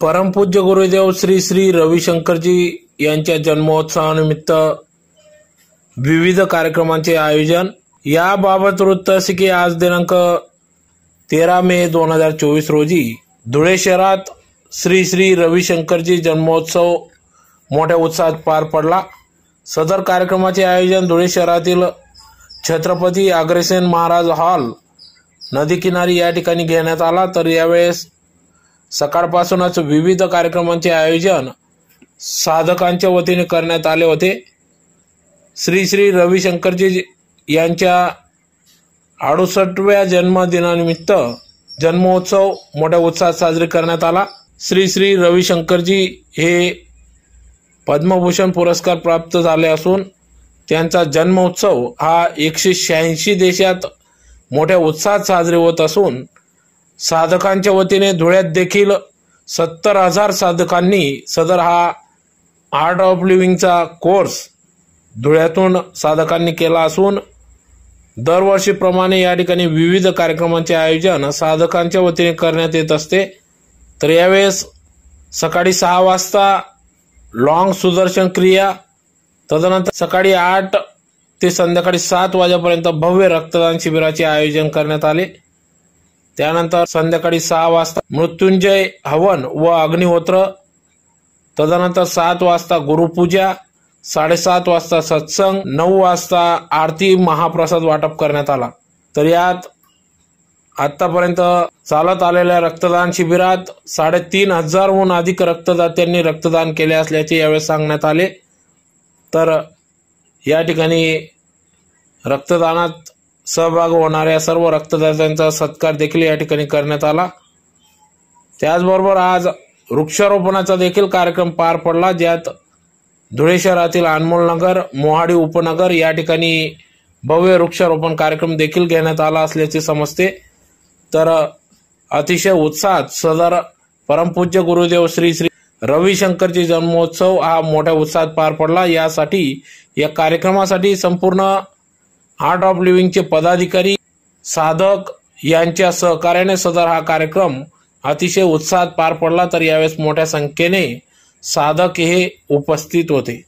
परमपूज्य गुरुदेव श्री श्री रविशंकरजी यांच्या जन्मोत्सवानिमित्त विविध कार्यक्रमांचे आयोजन. याबाबत वृत्त असे की आज दिनांक तेरा मे दोन हजार चोवीस रोजी धुळे शहरात श्री श्री रविशंकरजी जन्मोत्सव मोठ्या उत्साहात पार पडला. सदर कार्यक्रमाचे आयोजन धुळे शहरातील छत्रपती अग्रसेन महाराज हॉल नदी किनारी या ठिकाणी घेण्यात आला. तर यावेळेस सकाळपासूनच विविध कार्यक्रमांचे आयोजन साधकांच्या वतीने करण्यात आले होते. श्री श्री रविशंकरजी यांच्या अडुसष्टव्या जन्मदिनानिमित्त जन्मोत्सव मोठ्या उत्साहात साजरी करण्यात आला. श्री श्री रविशंकरजी हे पद्मभूषण पुरस्कार प्राप्त झाले असून त्यांचा जन्मोत्सव हा एकशे शहाऐंशी देशात मोठ्या उत्साहात साजरे होत असून साधकांच्या वतीने धुळ्यात देखील सत्तर हजार साधकांनी सदर हा आर्ट ऑफ लिव्हिंगचा कोर्स धुळ्यातून साधकांनी केला असून दरवर्षीप्रमाणे या ठिकाणी विविध कार्यक्रमांचे आयोजन साधकांच्या वतीने करण्यात येत असते. तर यावेळेस सकाळी सहा वाजता लॉंग सुदर्शन क्रिया तदनंतर सकाळी आठ ते संध्याकाळी सात वाजेपर्यंत भव्य रक्तदान शिबिराचे आयोजन करण्यात आले. त्यानंतर संध्याकाळी सहा वाजता मृत्युंजय हवन व अग्निहोत्र. तदनंतर सात वाजता गुरुपूजा साडेसात वाजता सत्संग नऊ वाजता आरती महाप्रसाद वाटप करण्यात आला. तर यात आतापर्यंत चालत आलेल्या रक्तदान शिबिरात साडेतीन हजारहून अधिक रक्तदात्यांनी रक्तदान केले असल्याचे यावेळी सांगण्यात आले. तर या ठिकाणी रक्तदानात सहभाग होणाऱ्या सर्व रक्तदात्यांचा सत्कार देखील या ठिकाणी करण्यात आला. त्याचबरोबर आज वृक्षारोपणाचा देखील कार्यक्रम पार पडला ज्यात धुळे शहरातील अनमोल नगर मोहाडी उपनगर या ठिकाणी भव्य वृक्षारोपण कार्यक्रम देखील घेण्यात आला असल्याचे समजते. तर अतिशय उत्साहात सदर परमपूज्य गुरुदेव श्री श्री रविशंकरजी जन्मोत्सव हा मोठ्या उत्साहात पार पडला. यासाठी या कार्यक्रमासाठी संपूर्ण आर्ट ऑफ लिव्हिंगचे पदाधिकारी साधक यांच्या सहकार्याने सदर हा कार्यक्रम अतिशय उत्साहात पार पडला तर यावेळेस मोठ्या संख्येने साधक हे उपस्थित होते.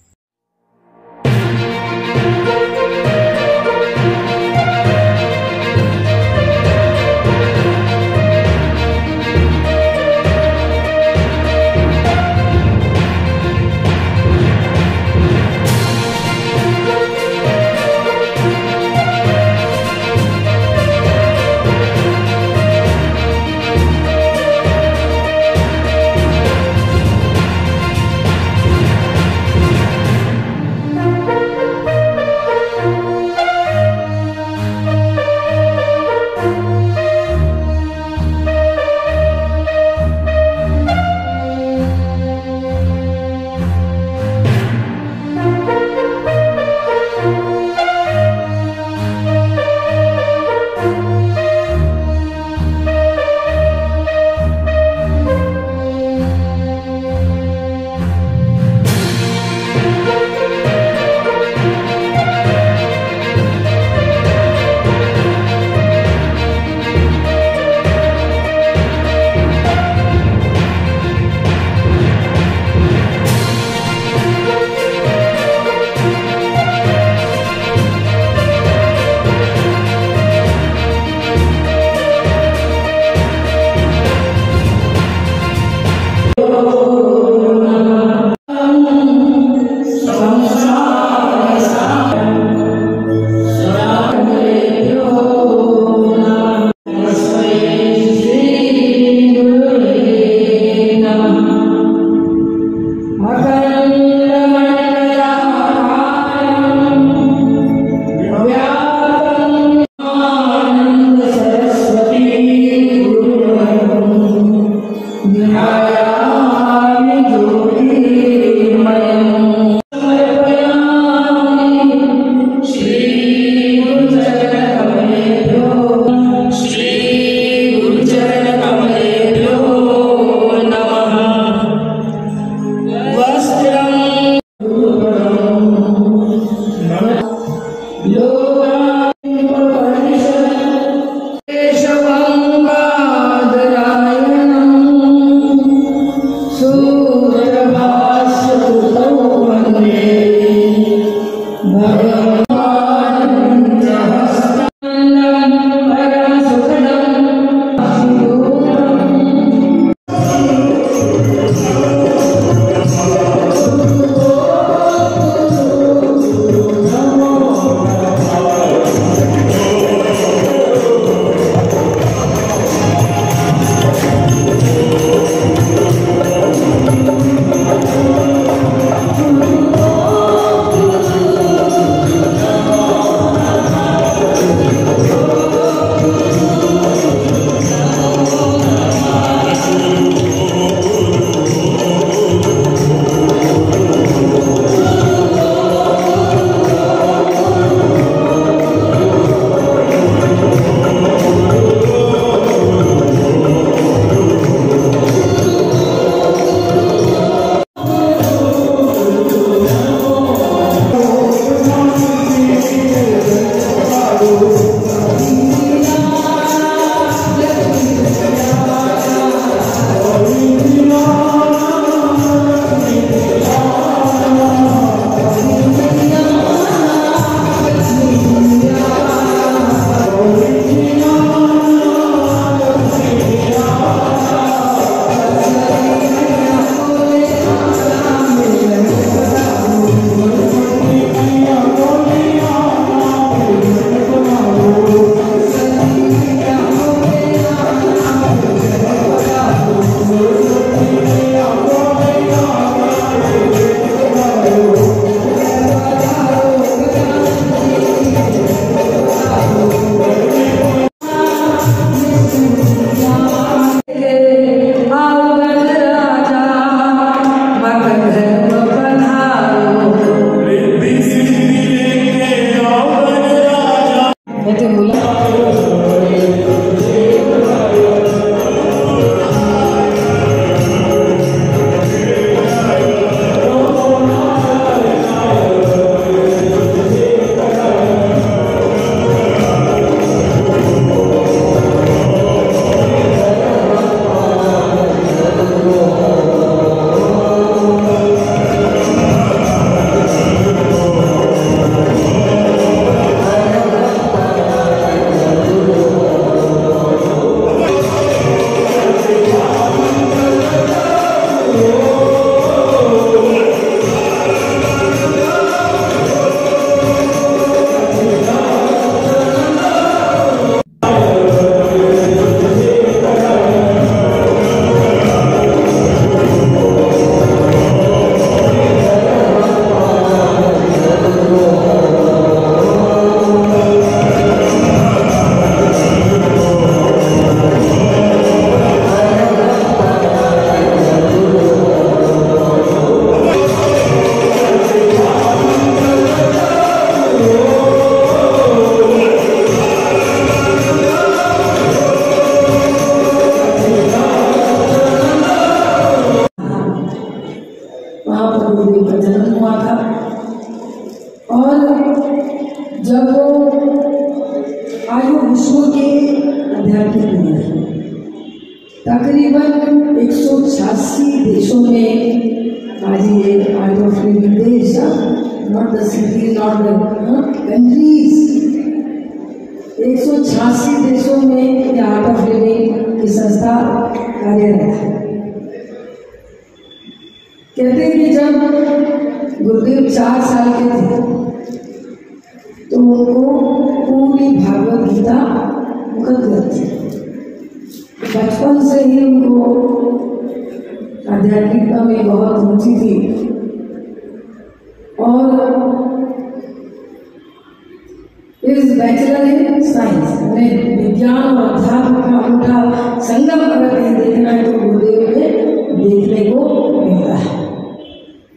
आयु विश्व के आध्यात्मिक तकरीबन एक सौ छियासी देशों में आज ये देश not the city not the countries एक सौ छियासी देशों में आर्ट ऑफ़ लिविंग की संस्था कार्यरत है कहते हैं कि जब गुरुदेव चार साल के थे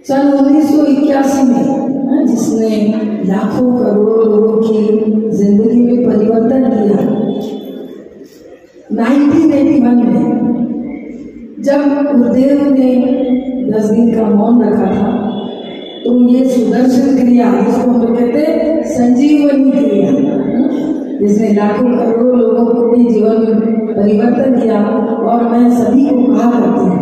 सन उन्नीस सौ इक्यासी में हाँ, जिसने लाखों करोड़ों लोगों की ज़िंदगी में परिवर्तन किया। 1981 में जब गुरुदेव ने दस दिन का मौन रखा था तो ये सुदर्शन क्रिया इसको हम कहते संजीवनी क्रिया हाँ, जिसने लाखों करोड़ों लोगों को अपने जीवन में परिवर्तन किया और मैं सभी को कहा करती हूँ।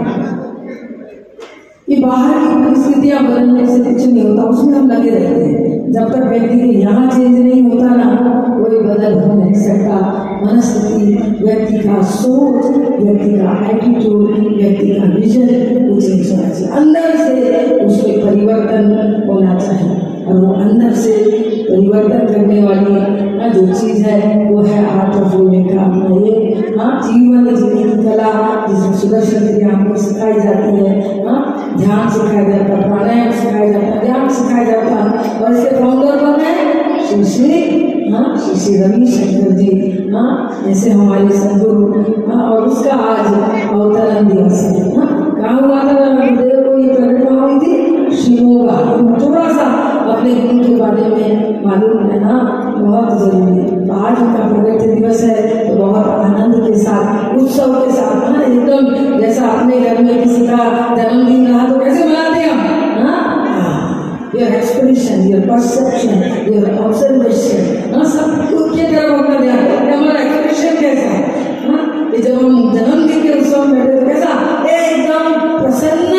कि बाहर परिस्थितियाँ बदलने से कुछ नहीं होता, उसमें हम लगे रहते हैं। जब तक व्यक्ति के यहाँ चेंज नहीं होता ना कोई बदल हो नहीं सकता मनस्थिति, व्यक्ति का सोच, व्यक्ति का एटीट्यूड व्यक्ति का विजन वो चेंज होना चाहिए। अंदर से उसमें परिवर्तन होना चाहिए। और वो अंदर से परिवर्तन करने वाली ना जो चीज़ है, वो है आर्ट ऑफ़ लिविंग का अपना ये हाँ जीवन जीने की कला, जिसमें सुदर्शन क्रिया हमको सिखाई जाती है। हाँ ध्यान सिखाया जाता है, प्राणायाम सिखाया जाता है, ध्यान सिखाया जाता है। और इसके फाउंडर कौन है? श्री श्री हाँ श्री श्री रविशंकर जी। हाँ जैसे हमारे सदगुरु। हाँ और उसका आज अवतरण दिवस है। हाँ कहाँ हुआ था? गुरुदेव को ये परिक्रमा हुई थी? शिवोगा थोड़ा सा अपने गुरु के बारे में मालूम रहना बहुत ज़रूरी है। तो आज उनका प्रगट दिवस है तो बहुत आनंद के साथ, उत्सव के साथ हाँ एकदम अपने घर में किसी का जन्मदिन रहा तो कैसे मनाते हम? Your expression your perception your observation सब कुछ के तरफ़ अपना ध्यान हमारा एक्सप्रेशन कैसा है? हाँ? जब हम जन्मदिन के उत्सव में बैठे तो कैसा? एकदम प्रसन्न।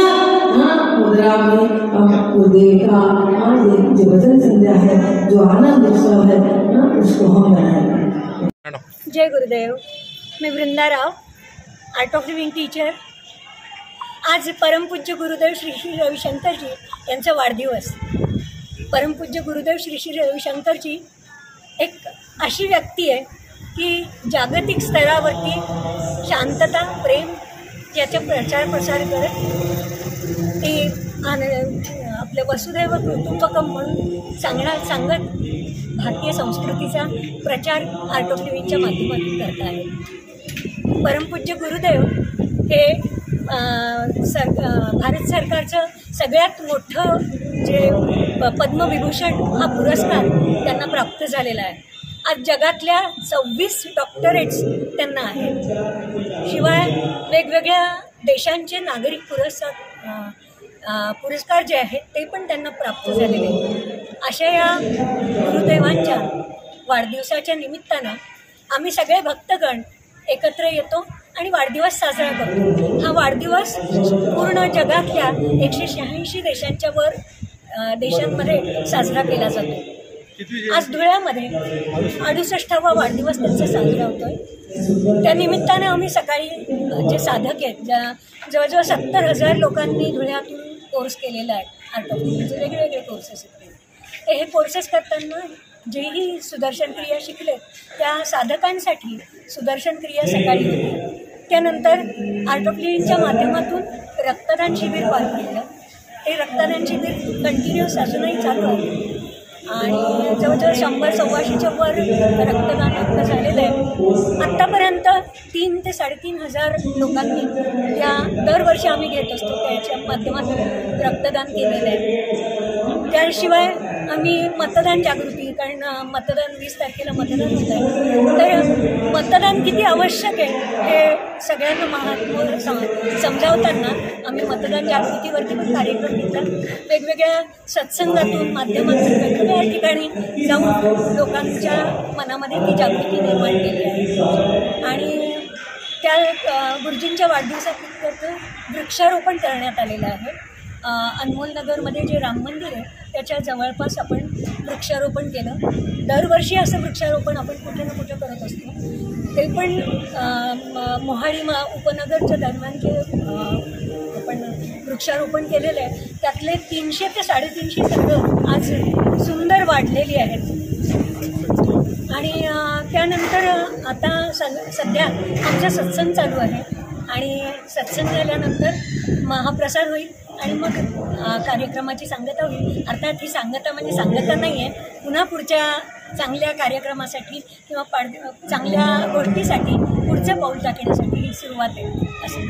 हाँ? मुद्रा में हम गुरुदेव हाँ ये जो भजन संध्या है, जो आनंद उत्सव है हाँ उसको हम मनाएँगे जय गुरुदेव। मी Vrindarao art of living teacher आज परमपूज्य गुरुदेव श्री श्री रविशंकरजी यांचा वाढदिवस. परमपूज्य गुरुदेव श्री श्री रविशंकरजी एक अशी व्यक्ती आहे की जागतिक स्तरावरती शांतता प्रेम याचा प्रचार प्रसार करत ते आपलं वसुदैव कुटुंबकम म्हणून सांगणार सांगत भारतीय संस्कृतीचा प्रचार आर्ट ऑफ लिव्हिंगच्या माध्यमातून करत आहे. परमपूज्य गुरुदेव हे सर भारत सरकारचं सगळ्यात मोठं जे प- पद्मविभूषण हा पुरस्कार त्यांना प्राप्त झालेला आहे. आज जगातल्या सव्वीस डॉक्टरेट्स त्यांना आहेत. शिवाय वेगवेगळ्या देशांचे नागरिक पुरस्कार पुरस्कार जे आहेत ते पण त्यांना प्राप्त झालेले आहेत. अशा या गुरुदेवांच्या वाढदिवसाच्या निमित्तानं आम्ही सगळे भक्तगण एकत्र येतो. आणि वाढदिवस साजरा करतो. हा वाढदिवस पूर्ण जगातल्या एकशे शहाऐंशी देशांच्या वर देशांमध्ये साजरा केला जातो. आज धुळ्यामध्ये अडुसष्टावा वाढदिवस त्यांचा साजरा होतोय. त्या निमित्ताने आम्ही सकाळी जे साधक आहेत ज्या जवळजवळ सत्तर हजार लोकांनी धुळ्यातून कोर्स केलेला आहे आर्ट ऑफ म्हणजे वेगवेगळे कोर्सेस आहेत. ते हे कोर्सेस करताना जेही सुदर्शन क्रिया शिकले त्या साधकांसाठी सुदर्शन क्रिया सकाळी होती. त्यानंतर आर्ट ऑफ लिव्हिंगच्या माध्यमातून रक्तदान शिबिर पार पडलं. ते रक्तदान शिबिर कंटिन्युअस अजूनही चालू आहे. आणि जवळजवळ शंभर सव्वाशेच्या वर रक्तदान रक्त झालेलं आहे. आत्तापर्यंत तीन ते साडेतीन हजार लोकांनी या दरवर्षी आम्ही घेत असतो त्याच्या माध्यमातून रक्तदान केलेलं आहे. त्याशिवाय आम्ही मतदान जागृती कारण मतदान वीस तारखेला मतदान होत आहे. तर मतदान किती आवश्यक आहे हे सगळ्यांना महात्मा सम- समजावताना आम्ही मतदान जागृतीवरती पण कार्यक्रम घेतला वेगवेगळ्या सत्संगातून माध्यमातून वेगवेगळ्या ठिकाणी जाऊन लोकांच्या मनामध्ये ती जागृती निर्माण केली आहे. आणि त्या गुरुजींच्या वाढदिवसानिमित्त वृक्षारोपण करण्यात आलेलं आहे. अनमोलनगरमध्ये अनमोल नगरमध्ये जे राम मंदिर आहे त्याच्या जवळपास आपण वृक्षारोपण केलं. दरवर्षी असं वृक्षारोपण आपण कुठे ना कुठे करत असतो. ते पण म- मोहाडी मा उपनगरच्या दरम्यान जे आपण वृक्षारोपण केलेलं आहे त्यातले तीनशे ते साडेतीनशे झाडं आज सुंदर वाढलेली आहेत. आणि त्यानंतर आता स सध्या आमचा सत्संग चालू आहे. आणि सत्संग झाल्यानंतर महाप्रसाद होईल. आणि मग कार्यक्रमाची सांगता होईल. अर्थात ही सांगता म्हणजे सांगता नाही आहे पुन्हा पुढच्या चांगल्या कार्यक्रमासाठी किंवा पाड चांगल्या गोष्टीसाठी पुढचं पाऊल टाकण्यासाठी ही सुरुवात आहे. असं